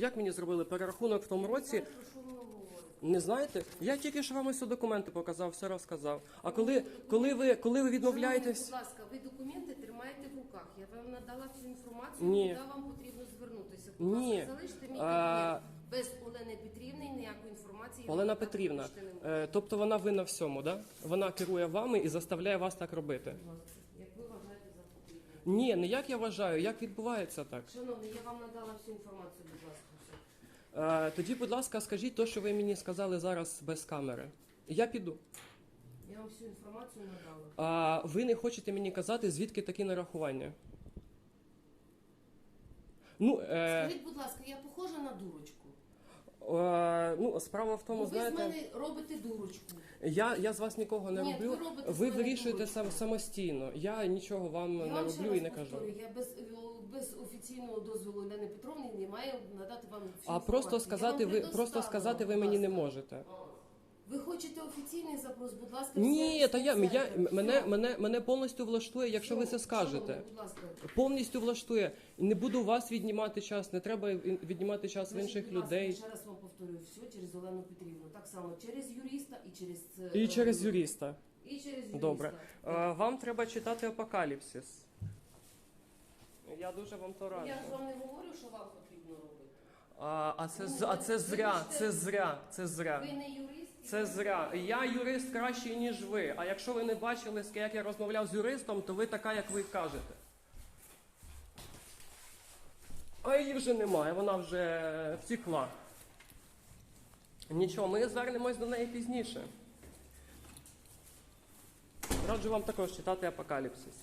Як мені зробили перерахунок в тому році? Не знаєте? Я тільки що вам ось документи показав, все розказав. А коли, коли ви коли ви відмовляєтесь, Будь ласка, ви документи тримаєте в руках. Я вам надала всю інформацію, Ні. куди вам потрібно звернутися. Будь Ні. ласка, залиште мій А. Без Олени Петрівни ніякої інформації. Олена Петрівна, е, тобто вона винна всьому, да? Вона керує вами і заставляє вас так робити. Будь ласка, Як ви вважаєте за потрібне. Ні, не як я вважаю, як відбувається так. Шановний, я вам надала всю інформацію, будь ласка. все. Е, тоді, будь ласка, скажіть те, що ви мені сказали зараз без камери. Я піду. Я вам всю інформацію надала. А ви не хочете мені казати, звідки такі нарахування? Ну, е, Скажіть, будь ласка, я похожа на дурочку? е, ну, справа в тому, Бо ви з мене робите дурочку. я, я з вас нікого не Ні, роблю. ви Ви вирішуєте сам, самостійно. Я нічого вам Я не вам роблю і не кажу. Я без, без офіційного дозволу Лени Петровни не маю надати вам А просто сказати ви просто сказати ви мені не можете. Ви хочете офіційний запрос, будь ласка, Ні, та я, я мене, мене, мене повністю влаштує, якщо ви це скажете. будь ласка. Повністю влаштує. Не буду вас віднімати час, не треба віднімати час в Значить, інших будь ласка, людей Ще раз вам повторюю, все через Олену Петрівну. Так само через юриста і через... е, і через юриста. І через юриста. Добре. Е, Вам треба читати апокаліпсис. Я дуже вам то раджу. Я ж вам не говорю, що вам потрібно робити. А, а це з- а це зря, це зря, це зря. Ви не юрист. Це зря. Я юрист кращий, ніж ви. А якщо ви не бачили, як я розмовляв з юристом, то ви така, як ви кажете. А її вже немає, вона вже втекла. Нічого, ми звернемось до неї пізніше. Раджу вам також читати апокаліпсис.